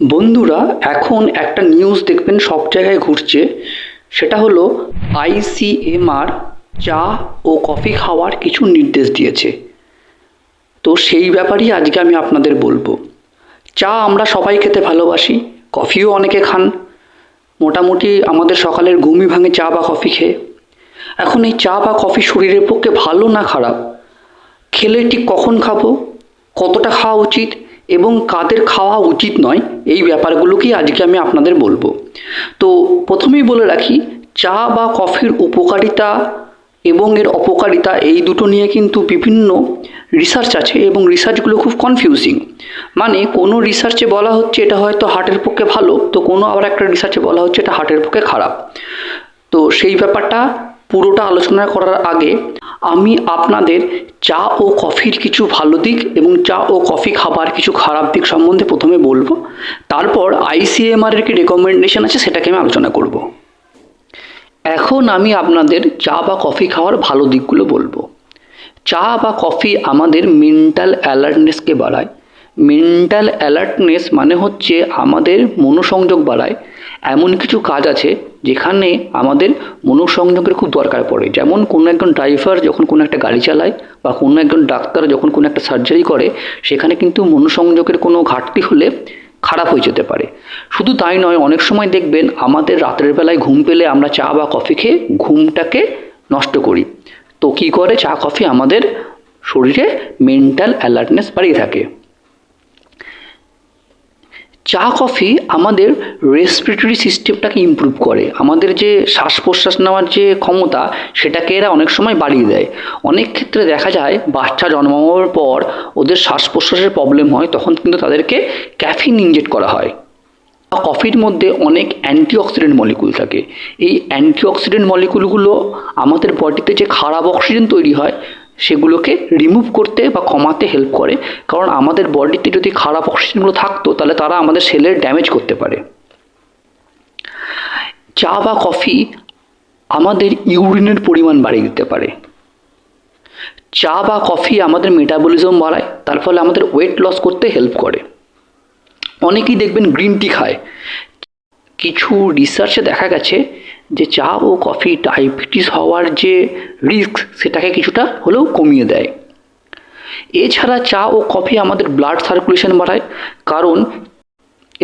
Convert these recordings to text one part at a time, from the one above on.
বন্ধুরা, এখন একটা নিউজ দেখবেন, সব জায়গায় ঘুরছে। সেটা হলো আইসিএমআর চা ও কফি খাওয়ার কিছু নির্দেশ দিয়েছে। তো সেই ব্যাপারেই আজকে আমি আপনাদের বলব। চা আমরা সবাই খেতে ভালোবাসি কফিও অনেকে খান। মোটামুটি আমাদের সকালের ঘুমই ভাঙে চা বা কফি খেয়ে। এখন এই চা বা কফি শরীরের পক্ষে ভালো না খারাপ? খেলে ঠিক কখন খাব? কতটা খাওয়া উচিত? এবং কাদের খাওয়া উচিত নয়, এই ব্যাপারগুলোকেই আজকে আমি আপনাদের বলব। তো প্রথমেই বলে রাখি, চা বা কফির উপকারিতা এবং এর অপকারিতা এই দুটো নিয়ে কিন্তু বিভিন্ন রিসার্চ আছে এবং রিসার্চগুলো খুব কনফিউজিং মানে কোনো রিসার্চে বলা হচ্ছে এটা হয়তো হার্টের পক্ষে ভালো, তো কোনো আবার একটা রিসার্চে বলা হচ্ছে এটা হার্টের পক্ষে খারাপ। তো সেই ব্যাপারটা পুরোটা আলোচনা করার আগে আমি আপনাদের চা ও কফির কিছু ভালো দিক এবং চা ও কফি খাবার কিছু খারাপ দিক সম্বন্ধে প্রথমে বলব। তারপর আইসিএমআর এর কি রেকমেন্ডেশন আছে সেটাকে আমি আলোচনা করব। এখন আমি আপনাদের চা বা কফি খাওয়ার ভালো দিকগুলো বলব। চা বা কফি আমাদের মেন্টাল অ্যালার্টনেসকে বাড়ায়। মেন্টাল অ্যালার্টনেস মানে হচ্ছে আমাদের মনোসংযোগ বাড়ায়। এমন কিছু কাজ আছে যেখানে আমাদের মনোসংযোগের খুব দরকার পড়ে। যেমন কোনো একজন ড্রাইভার যখন কোনো একটা গাড়ি চালায় বা কোনো একজন ডাক্তার যখন কোনো একটা সার্জারি করে, সেখানে কিন্তু মনোসংযোগের কোনো ঘাটতি হলে খারাপ হয়ে যেতে পারে। শুধু তাই নয়, অনেক সময় দেখবেন আমাদের রাতের বেলায় ঘুম পেলে আমরা চা বা কফি খেয়ে ঘুমটাকে নষ্ট করি। তো কী করে? চা, কফি আমাদের শরীরে মেন্টাল অ্যালার্টনেস বাড়িয়ে থাকে। চা, কফি আমাদের রেসপিরেটরি সিস্টেমটাকে ইম্প্রুভ করে। আমাদের যে শ্বাস প্রশ্বাস নেওয়ার যে ক্ষমতা, সেটাকে এরা অনেক সময় বাড়িয়ে দেয়। অনেক ক্ষেত্রে দেখা যায়, বাচ্চা জন্মানোর পর ওদের শ্বাস প্রশ্বাসের প্রবলেম হয়, তখন কিন্তু তাদেরকে ক্যাফিন ইনজেক্ট করা হয়। কফির মধ্যে অনেক অ্যান্টিঅক্সিডেন্ট মলিকুল থাকে। এই অ্যান্টিঅক্সিডেন্ট মলিকুলগুলো আমাদের বডিতে যে খারাপ অক্সিজেন তৈরি হয় সেগুলোকে রিমুভ করতে বা কমাতে হেল্প করে। কারণ আমাদের বডিতে যদি খারাপ অক্সিজেনগুলো থাকতো, তাহলে তারা আমাদের সেলের ড্যামেজ করতে পারে। চা বা কফি আমাদের ইউরিনের পরিমাণ বাড়িয়ে দিতে পারে। চা বা কফি আমাদের মেটাবলিজম বাড়ায়, তার ফলে আমাদের ওয়েট লস করতে হেল্প করে। অনেকেই দেখবেন গ্রিন টি খায়। কিছু রিসার্চে দেখা গেছে যে চা ও কফি ডায়াবেটিস হওয়ার যে রিস্ক সেটাকে কিছুটা হলেও কমিয়ে দেয়। এছাড়া চা ও কফি আমাদের ব্লাড সার্কুলেশন বাড়ায় কারণ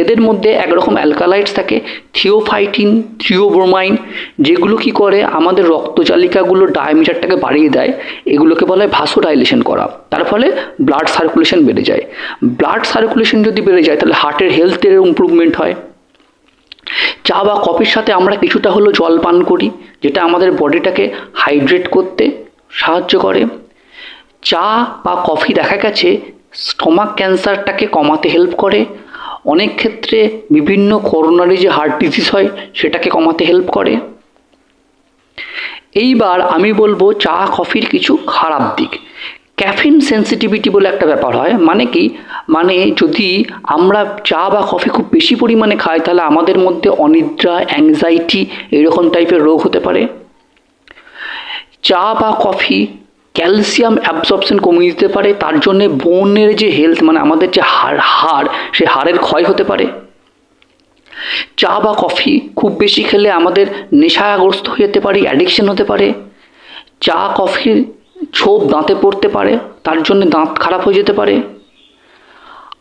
এদের মধ্যে একরকম অ্যালকালাইটস থাকে থিওফাইটিন থিওব্রোমাইন যেগুলো কি করে আমাদের রক্তচালিকাগুলো ডায়ামিটারটাকে বাড়িয়ে দেয়, এগুলোকে বলা হয় ভাসোডাইলেশন করা। তার ফলে ব্লাড সার্কুলেশন বেড়ে যায়। ব্লাড সার্কুলেশন যদি বেড়ে যায় তাহলে হার্টের হেলথের ইম্প্রুভমেন্ট হয়। চা বা কফির সাথে আমরা কিছুটা হলেও জল পান করি, যেটা আমাদের বডিটাকে হাইড্রেট করতে সাহায্য করে। চা বা কফি দেখা গেছে স্টমাক ক্যান্সারটাকে কমাতে হেল্প করে। অনেক ক্ষেত্রে বিভিন্ন করোনারি যে হার্ট ডিজিজ হয়, সেটাকে কমাতে হেল্প করে। এইবার আমি বলব চা, কফির কিছু খারাপ দিক। ক্যাফিন সেন্সিটিভিটি বলে একটা ব্যাপার হয় মানে কি? মানে যদি আমরা চা বা কফি খুব বেশি পরিমাণে খাই, তাহলে আমাদের মধ্যে অনিদ্রা অ্যাংজাইটি এরকম টাইপের রোগ হতে পারে। চা বা কফি ক্যালসিয়াম অ্যাবজর্পশন কমিয়ে দিতে পারে, তার জন্যে বোনের যে হেলথ মানে আমাদের যে হাড় হাড়, সে হাড়ের ক্ষয় হতে পারে। চা বা কফি খুব বেশি খেলে আমাদের নেশাগ্রস্ত হয়ে যেতে পারি অ্যাডিকশন হতে পারে। চা, কফির ছোপ দাঁতে পড়তে পারে, তার জন্য দাঁত খারাপ হয়ে যেতে পারে।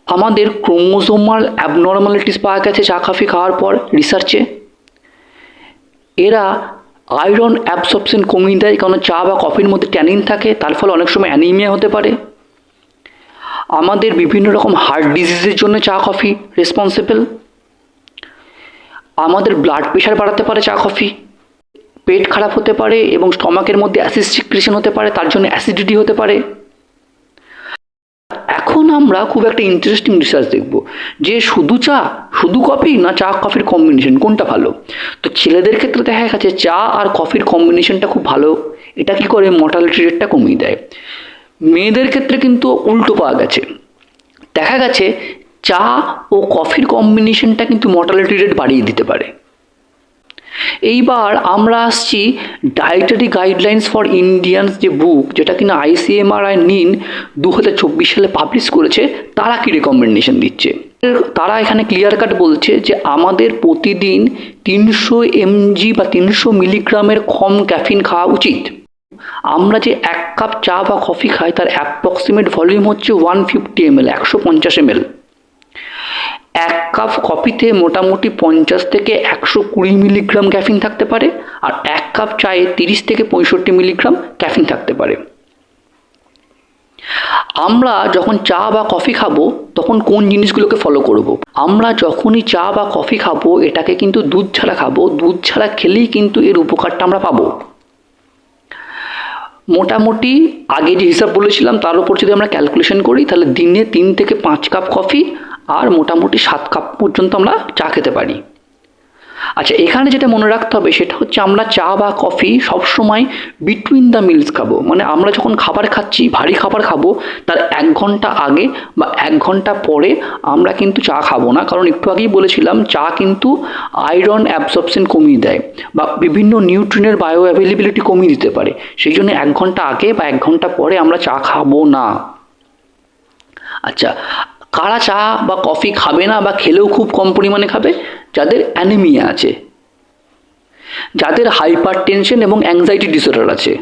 আমাদের ক্রোমোজোমাল অ্যাবনর্মালিটিস পাওয়া গেছে চা কফি খাওয়ার পর রিসার্চে এরা আয়রন অ্যাবসর্পশন কমিয়ে দেয়, কারণ চা বা কফির মধ্যে ট্যানিন থাকে, তার ফলে অনেক সময় অ্যানিমিয়া হতে পারে। আমাদের বিভিন্ন রকম হার্ট ডিজিজের জন্য চা কফি রেসপন্সিবল আমাদের ব্লাড প্রেশার বাড়াতে পারে চা কফি পেট খারাপ হতে পারে এবং স্টমাকের মধ্যে অ্যাসিড সিক্রেশন হতে পারে, তার জন্য অ্যাসিডিটি হতে পারে। এখন আমরা খুব একটা ইন্টারেস্টিং রিসার্চ দেখব। যে শুধু চা, শুধু কফি না চা কফির কম্বিনেশন কোনটা ভালো? তো ছেলেদের ক্ষেত্রে দেখা গেছে চা আর কফির কম্বিনেশনটা খুব ভালো। এটা কি করে? মর্টালিটি রেটটা কমিয়ে দেয়। মেয়েদের ক্ষেত্রে কিন্তু উল্টো পাওয়া গেছে। দেখা গেছে চা ও কফির কম্বিনেশনটা কিন্তু মর্টালিটি রেট বাড়িয়ে দিতে পারে। এইবার আমরা আসছি ডায়েটারি গাইডলাইন্স ফর ইন্ডিয়ানস যে বুক যেটা কিনা আইসিএমআর আই নিন দু সালে পাবলিশ করেছে, তারা কী রেকমেন্ডেশন দিচ্ছে? তারা এখানে ক্লিয়ার কাট বলছে যে আমাদের প্রতিদিন তিনশো এমজি বা তিনশো মিলিগ্রামের কম ক্যাফিন খাওয়া উচিত। আমরা যে এক কাপ চা বা কফি খাই, তার অ্যাপ্রক্সিমেট ভলিউম হচ্ছে ওয়ান ফিফটি এমএল একশো পঞ্চাশ এমএল কাপ কফিতে মোটামুটি পঞ্চাশ থেকে একশো কুড়ি মিলিগ্রাম ক্যাফিন থাকতে পারে আর এক কাপ চায়ে তিরিশ থেকে পঁয়ষট্টি মিলিগ্রাম ক্যাফিন থাকতে পারে। আমরা যখন চা বা কফি খাব, তখন কোন জিনিসগুলোকে ফলো করব। আমরা যখনই চা বা কফি খাব, এটাকে কিন্তু দুধ ছাড়া খাব। দুধ ছাড়া খেলেই কিন্তু এর উপকারটা আমরা পাবো। মোটামুটি আগে যে হিসাব বলেছিলাম, তার উপর যদি আমরা ক্যালকুলেশন করি, তাহলে দিনে তিন থেকে পাঁচ কাপ কফি আর মোটামুটি সাত কাপ পর্যন্ত আমরা চা খেতে পারি। আচ্ছা এখানে যেটা মনে রাখতে হবে সেটা হচ্ছে আমরা চা বা কফি সবসময় বিটুইন দ্য মিলস খাব। মানে আমরা যখন খাবার খাচ্ছি, ভারী খাবার খাব, তার এক ঘণ্টা আগে বা এক ঘণ্টা পরে আমরা কিন্তু চা খাব না। কারণ একটু আগেই বলেছিলাম, চা কিন্তু আয়রন অ্যাবসর্পশন কমিয়ে দেয় বা বিভিন্ন নিউট্রিনের বায়ো অ্যাভেলেবিলিটি কমিয়ে দিতে পারে। সেই জন্য এক ঘণ্টা আগে বা এক ঘণ্টা পরে আমরা চা খাব না। আচ্ছা কারা চা বা কফি খাবে না বা খেলেও খুব কম পরিমাণে খাবে? যাদের অ্যানিমিয়া আছে। যাদের হাইপার টেনশন এবং অ্যাংজাইটি ডিসঅর্ডার আছে।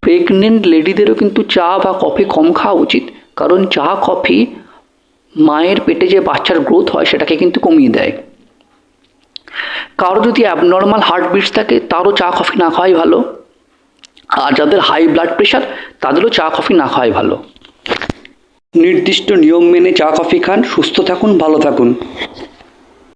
প্রেগনেন্ট লেডিদেরও কিন্তু চা বা কফি কম খাওয়া উচিত। কারণ চা, কফি মায়ের পেটে যে বাচ্চার গ্রোথ হয়, সেটাকে কিন্তু কমিয়ে দেয়। কারও যদি অ্যাবনর্মাল হার্টবিটস থাকে, তারও চা, কফি না খাওয়াই ভালো। আর যাদের হাই ব্লাড প্রেশার তাদেরও চা, কফি না খাওয়াই ভালো। নির্দিষ্ট নিয়ম মেনে চা কফি খান সুস্থ থাকুন ভালো থাকুন।